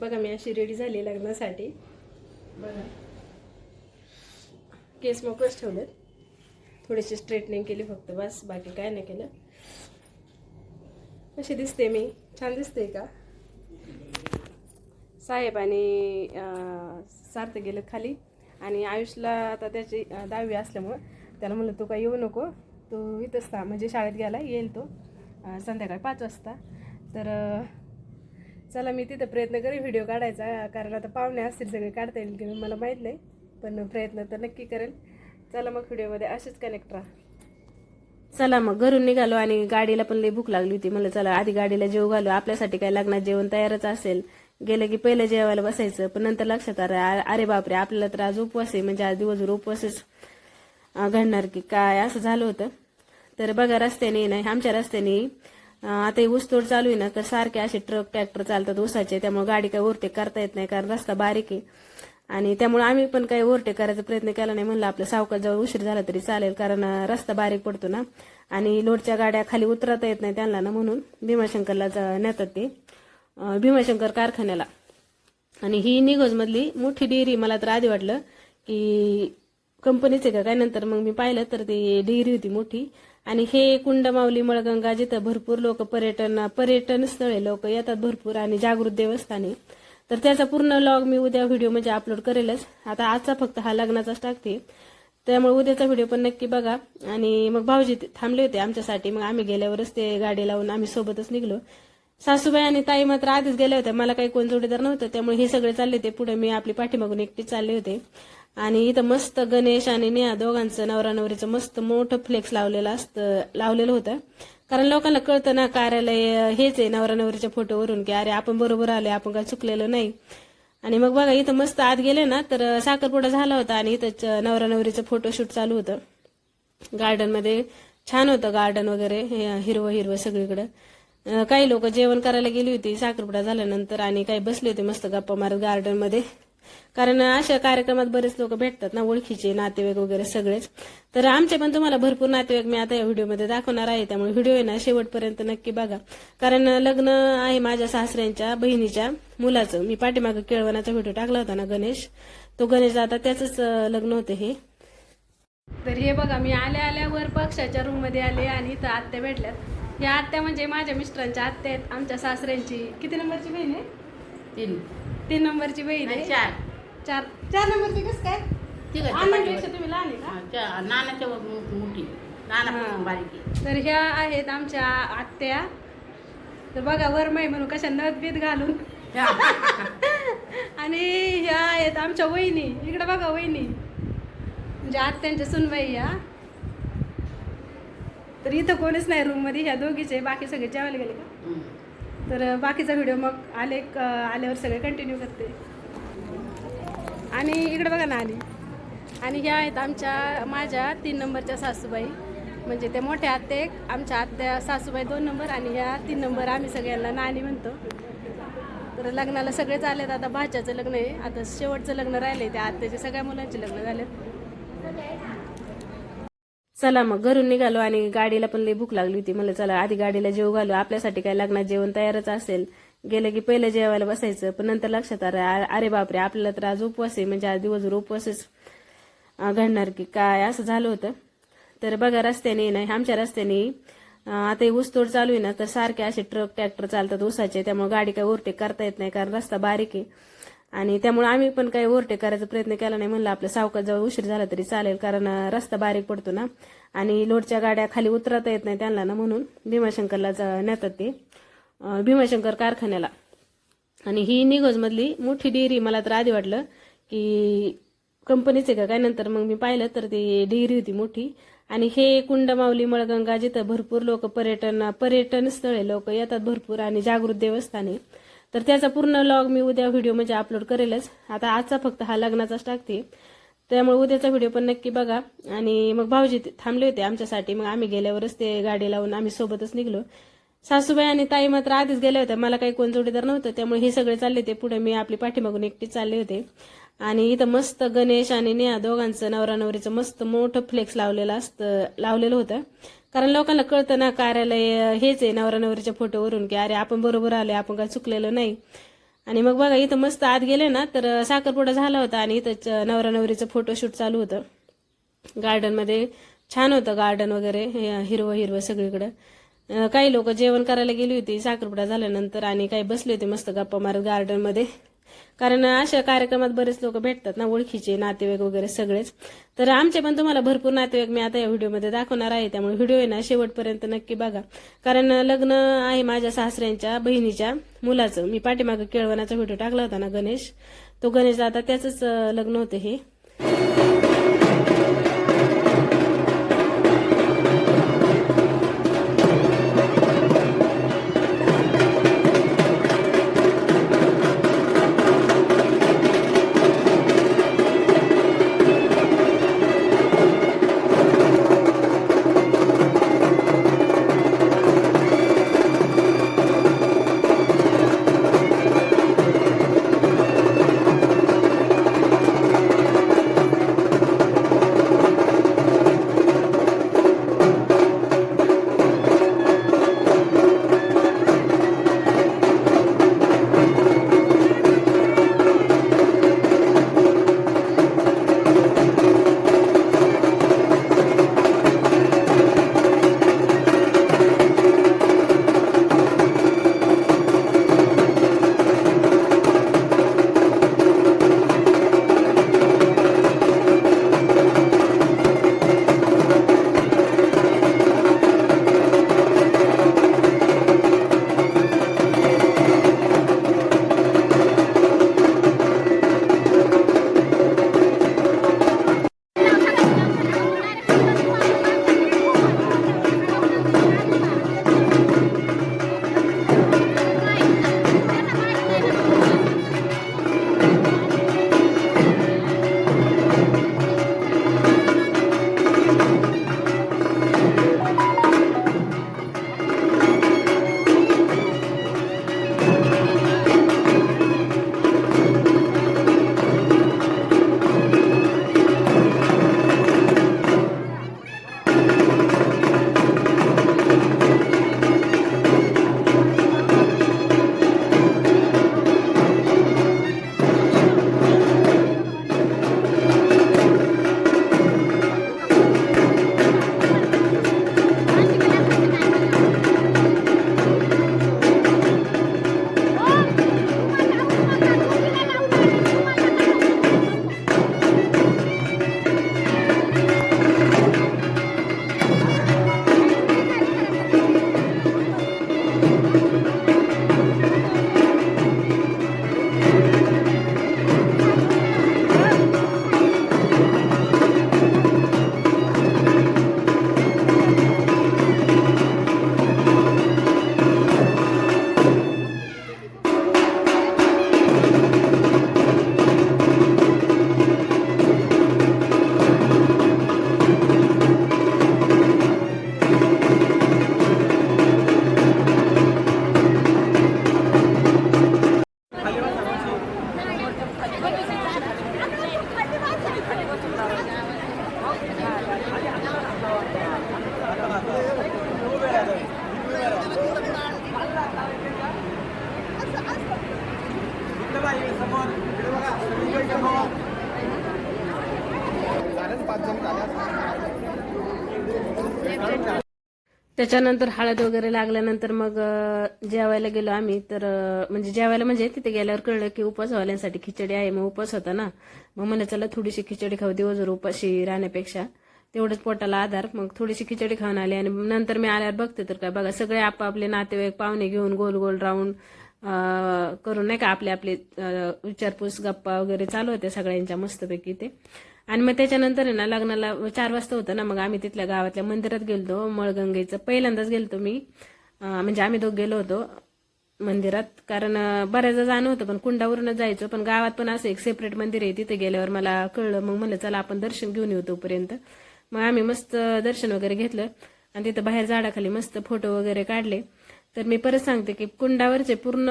बघा मी अशी रेडी झाली लग्नासाठी. बघा. केस मोकळच ठेवलेत. थोडीशी स्ट्रेटनिंग केली फक्त बस. बाकी काय नाही केलं. कशी दिसते मी? छान दिसते का? साहेब आणि सार्थ गेलं खाली. आणि आयुषला आता त्याची दहावी असल्यामुळं त्याला म्हणलं तू काय येऊ नको. तू इथंच था म्हणजे शाळेत गेला येईल तो संध्याकाळी पाच वाजता. तर चला मी तिथं प्रयत्न करेन व्हिडिओ काढायचा कारण आता पाहुणे असतील सगळे काढता येईल की मला माहीत नाही पण प्रयत्न तर नक्की करेन चला मग व्हिडिओमध्ये असेच कनेक्ट राहा. चला मग घरून निघालो आणि गाडीला पण लई भूक लागली होती. म्हणलं चला आधी गाडीला जेव घालू. आपल्यासाठी काय लग्नात जेवण तयारच असेल. गेलं की पहिलं जेवायला बसायचं पण नंतर लक्षात आलं अरे बापरे आपल्याला तर आज उपवास आहे. म्हणजे आज दिवसभर उपवासच घडणार की काय? असं झालं होतं. तर बघा रस्त्याने नाही आमच्या रस्त्याने आता ही ऊसतोड चालू आहे ना तर सारखे असे ट्रक ट्रॅक्टर चालतात ऊसाचे त्यामुळे गाडी काय ओव्हरटेक करता येत नाही कारण रस्ता बारीक आहे. आणि त्यामुळे आम्ही पण काही ओव्हरटेक करायचा प्रयत्न केला नाही म्हणलं आपलं सावकाश जवळ उशीर झाला तरी चालेल कारण रस्ता बारीक पडतो ना. आणि लोडच्या गाड्या खाली उतरता येत नाही त्यांना ना म्हणून भीमाशंकरला जा- नेतात ते. भीमाशंकर कारखान्याला. आणि ही निघोजमधली मोठी डेअरी मला तर आधी वाटलं की कंपनीचे आहे का? काय नंतर मग मी पाहिलं तर ती डेअरी होती मोठी. आणि हे कुंडमावली मळगंगा जिथं भरपूर लोक पर्यटन पर्यटन स्थळे लोक येतात भरपूर आणि जागृत देवस्थाने. तर त्याचा पूर्ण लॉग मी उद्या व्हिडिओ म्हणजे अपलोड करेलच. आता आजचा फक्त हा लग्नाचाच टाकते त्यामुळे उद्याचा व्हिडिओ पण नक्की बघा. आणि मग भाऊजी ते थांबले होते आमच्यासाठी. मग आम्ही गेल्यावरच ते गाडी लावून आम्ही सोबतच निघलो. सासूबाई आणि ताई मात्र आधीच गेल्या होत्या मला काही कोण जोडीदार नव्हतं. त्यामुळे हे सगळे चालले होते. पुढे मी आपली पाठीमागून एकटी चालले होते. आणि इथं मस्त गणेश आणि नेहा दोघांचं नवरा नवरीचं मस्त मोठं फ्लेक्स लावलेलं असतं लावलेलं होतं. कारण लोकांना कळतं ना कार्यालय हेच आहे नवरा नवरीच्या फोटोवरून की अरे आपण बरोबर आले आपण काय चुकलेलं नाही. आणि मग बघा इथं मस्त आत गेले ना तर साखरपुडा झाला होता आणि इथं नवरा नवरीचं फोटोशूट चालू होतं. गार्डनमध्ये छान होतं गार्डन वगैरे हिरवं हिरवं सगळीकडं. काही लोक जेवण करायला गेली होती साखरपुडा झाल्यानंतर आणि काही बसले होते मस्त गप्पा मारत गार्डनमध्ये कारण अशा कार्यक्रमात बरेच लोक भेटतात ना ओळखीचे नातेवाईक वगैरे सगळेच. तर आमचे पण तुम्हाला भरपूर नातेवाईक मी आता या व्हिडिओमध्ये दाखवणार आहे त्यामुळे व्हिडिओ आहे ना शेवटपर्यंत नक्की बघा. कारण लग्न आहे माझ्या सासऱ्यांच्या बहिणीच्या मुलाचं. मी पाठीमागं केळवणाचा व्हिडिओ टाकला होता ना गणेश. तो गणेश आता त्याचंच लग्न होतं हे. तर हे बघा मी आल्या आल्यावर पक्षाच्या रूममध्ये आले आणि इथं आत्या भेटल्यात. या आत्या म्हणजे माझ्या मिस्टरांच्या आत्या आहेत आमच्या सासऱ्यांची. किती नंबरची बहीण आहे? तीन. तीन नंबरची बहीण आहे. चार. चार. चार नंबरची कसं काय? अण्णांपेक्षा तुम्ही लहान आहे का? चा- नानाच्या वर मो- मोठी. नाना. पण बारीक आहे. तर ह्या आहेत आमच्या आत्या. तर बघा वरमाई म्हणून कशा नथ बीत घालून. आणि ह्या आहेत आमच्या वहिनी. इकडे बघा वहिनी. म्हणजे आत्यांच्या सुनबाई या तर इथं कोणीच नाही रूममध्ये ह्या दोघीचे. बाकी सगळे जेवायला गेले का? हम्म. तर बाकीचा व्हिडिओ मग आले आल्यावर सगळे कंटिन्यू करते. आणि इकडे बघा ना आली आणि ह्या आहेत आमच्या माझ्या तीन नंबरच्या सासूबाई. म्हणजे ते मोठ्या आत्ते एक आमच्या आत्या सासूबाई दोन नंबर आणि ह्या तीन नंबर आम्ही सगळ्यांना नानी म्हणतो. तर लग्नाला सगळेच आलेत. आता भाच्याचं लग्न आहे. आता शेवटचं लग्न राहिलं आहे त्या आत्याचे सगळ्या मुलांचे लग्न झालेत. चला मग घरून निघालो आणि गाडीला पण लई भूक लागली होती. म्हणलं चला आधी गाडीला जेव घालू. आपल्यासाठी काय लग्नात जेवण तयारच असेल. गेलं की पहिलं जेवायला बसायचं. पण नंतर लक्षात आलं अरे बापरे आपल्याला तर आज उपवास आहे. म्हणजे आज दिवसभर उपवासच घडणार की काय? असं झालं होतं. तर बघा रस्त्याने नाही आमच्या रस्त्याने आता ही ऊसतोड चालू आहे ना तर सारखे असे ट्रक ट्रॅक्टर चालतात ऊसाचे. त्यामुळे गाडी काय ओव्हरटेक करता येत नाही कारण रस्ता बारीक आहे. आणि त्यामुळे आम्ही पण काही ओव्हरटेक करायचा प्रयत्न केला नाही. म्हणलं आपलं सावकाश जवळ उशीर झाला तरी चालेल कारण रस्ता बारीक पडतो ना. आणि लोडच्या गाड्या खाली उतरता येत नाही त्यांना ना म्हणून भीमाशंकरला जा- नेतात ते. भीमाशंकर कारखान्याला. आणि ही निगोजमधली मोठी डेअरी मला तर आधी वाटलं की कंपनीचे का? काय नंतर मग मी पाहिलं तर ती डेअरी होती मोठी. आणि हे कुंडमावली मळगंगा जिथं भरपूर लोक पर्यटन पर्यटन स्थळे लोक येतात भरपूर. आणि जागृत देवस्थाने आहे. तर त्याचा पूर्ण लॉग मी उद्या व्हिडिओ म्हणजे अपलोड करेलच. आता आजचा फक्त हा लग्नाचाच टाकते. त्यामुळे उद्याचा व्हिडिओ पण नक्की बघा. आणि मग भाऊजी ते थांबले होते आमच्यासाठी. मग आम्ही गेल्यावरच ते गाडी लावून आम्ही सोबतच निघलो. सासूबाई आणि ताई मात्र आधीच गेल्या होत्या. मला काही कोण जोडीदार नव्हतं. त्यामुळे हे सगळे चालले होते. पुढे मी आपली पाठीमागून एकटी चालले होते. आणि इथं मस्त गणेश आणि नेहा दोघांचं नवरा नवरीचं मस्त मोठं फ्लेक्स लावलेलं असतं लावलेलं होतं. कारण लोकांना कळतं ना कार्यालय हेच आहे नवरा नवरीच्या फोटोवरून की अरे आपण बरोबर आलोय आपण काय चुकलेलं नाही. आणि मग बघा इथं मस्त आत गेले ना तर साखरपुडा झाला होता आणि इथं नवरा नवरीचं फोटोशूट चालू होतं. गार्डनमध्ये छान होतं गार्डन वगैरे हिरवं हिरवं सगळीकडं. काही लोक जेवण करायला गेली होती साखरपुडा झाल्यानंतर आणि काही बसले होते मस्त गप्पा मारत गार्डनमध्ये कारण अशा कार्यक्रमात बरेच लोक भेटतात ना ओळखीचे नातेवाईक वगैरे सगळेच. तर आमचे पण तुम्हाला भरपूर नातेवाईक मी आता या व्हिडिओमध्ये दाखवणार आहे त्यामुळे व्हिडिओ आहे ना शेवटपर्यंत नक्की बघा. कारण लग्न आहे माझ्या सासऱ्यांच्या बहिणीच्या मुलाचं. मी पाठीमागं केळवणाचा व्हिडिओ टाकला होता ना गणेश. तो गणेश आता त्याचंच लग्न होतं हे. त्याच्यानंतर हळद वगैरे लागल्यानंतर मग जेवायला गेलो आम्ही. तर म्हणजे जेवायला म्हणजे तिथे गेल्यावर कळलं की उपवासवाल्यांसाठी खिचडी आहे. मग उपवास होता ना. मग म्हणलं चला थोडीशी खिचडी खाऊ. दिवसभर उपाशी राहण्यापेक्षा तेवढंच पोटाला आधार. मग थोडीशी खिचडी खाऊन आली आणि नंतर मी आल्यावर बघते तर काय. बघा सगळे आपापले नातेवाईक पाहुणे घेऊन गोल गोल राऊंड करून नाही का आपले आपले विचारपूस गप्पा वगैरे चालू होते सगळ्यांच्या मस्तपैकी ते. आणि मग त्याच्यानंतर आहे ना लग्नाला चार वाजता होतं ना मग आम्ही तिथल्या गावातल्या मंदिरात गेलतो मळगंगेचं. पहिल्यांदाच गेलतो मी. म्हणजे आम्ही दोघ गेलो होतो मंदिरात. कारण बऱ्याचदा जाणं होतं पण कुंडावरूनच जायचो. पण गावात पण असं एक सेपरेट मंदिर आहे तिथे गेल्यावर मला कळलं मग म्हणलं चला आपण दर्शन घेऊन येऊ तोपर्यंत. मग आम्ही मस्त दर्शन वगैरे घेतलं. आणि तिथं बाहेर झाडाखाली मस्त फोटो वगैरे काढले. तर मी परत सांगते की कुंडावरचे पूर्ण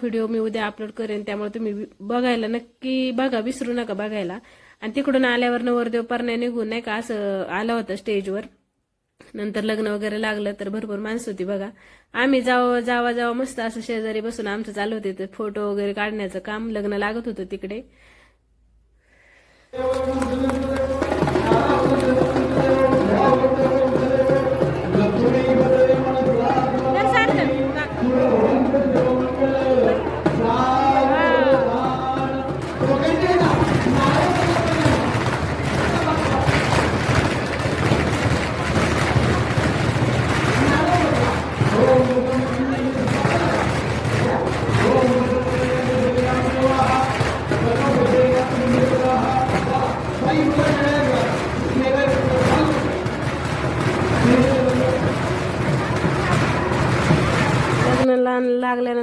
व्हिडिओ मी उद्या अपलोड करेन त्यामुळे तुम्ही बघायला नक्की बघा विसरू नका बघायला. आणि तिकडून आल्यावर नवरदेव परण्या निघून नाही का असं आलं होतं स्टेजवर नंतर लग्न वगैरे लागलं तर भरपूर माणसं होती बघा. आम्ही जावं जावा जावा मस्त असं शेजारी बसून आमचं चालू होते. ते फोटो वगैरे काढण्याचं काम लग्न लागत होतं तिकडे.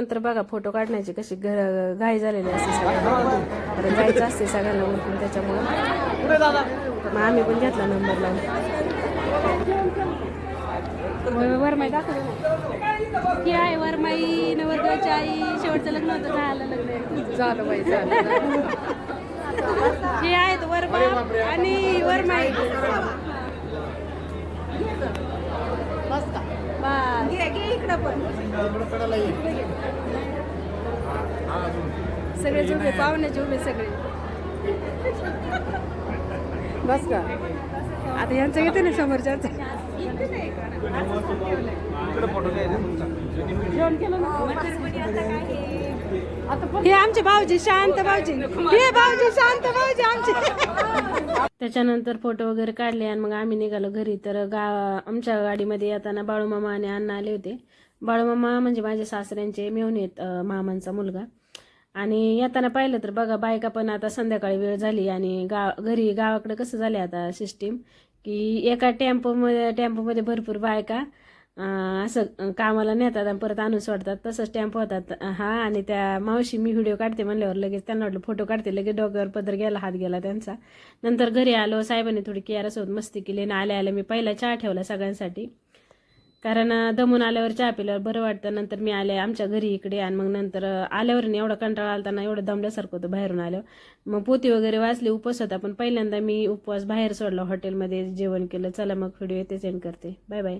लागल्यानंतर बघा फोटो काढण्याची कशी घाई झालेली असते सगळ्यांना. जायचं असते सगळ्यांना उठून त्याच्यामुळे. मग आम्ही पण घेतला नंबर लावून वरमाई दाखवली ना ही आहे वरमाई नवरदेवाची आई. शेवटचं लग्न होतं झालं लग्न झालं बाई झालं हे आहेत वरबा आणि वरमाई. इकडं पण सगळे झुबे पाहुणे उभे सगळे बस का आता यांचं घेते ना समोरच्या हे आमचे भाऊजी शांत भाऊजी हे भाऊजी शांत भाऊजी आमचे त्याच्यानंतर फोटो वगैरे काढले आणि मग आम्ही निघालो घरी. तर गा आमच्या गाडीमध्ये येताना बाळूमामा आणि अण्णा आले होते. बाळूमामा म्हणजे माझ्या सासऱ्यांचे मेहून आहेत मामांचा मुलगा. आणि येताना पाहिलं तर बघा बायका पण आता संध्याकाळी वेळ झाली आणि गाव घरी गावाकडे कसं झालं आता सिस्टीम की एका टेम्पोमध्ये टेम्पोमध्ये भरपूर बायका असं कामाला नेतात आणि परत आणून सोडतात. तसं स्टॅम्प होतात. हा आणि त्या मावशी मी व्हिडिओ काढते म्हणल्यावर लगेच त्यांना वाटलं फोटो काढते. लगेच डोक्यावर पदर गेला हात गेला त्यांचा. नंतर घरी आलो साहेबांनी थोडी केअरसोबत मस्ती केली आणि आल्या आल्या मी पहिला चहा ठेवला सगळ्यांसाठी. कारण दमून आल्यावर चहा पिल्यावर बरं वाटतं. नंतर मी आले आमच्या घरी इकडे आणि मग नंतर आल्यावर नाही एवढा कंटाळा आलताना एवढं दमल्यासारखं होतं बाहेरून आल्यावर. मग पोती वगैरे वाचली उपवास होता. पण पहिल्यांदा मी उपवास बाहेर सोडला हॉटेलमध्ये जेवण केलं चला मग व्हिडिओ येते सेंड करते. Bye bye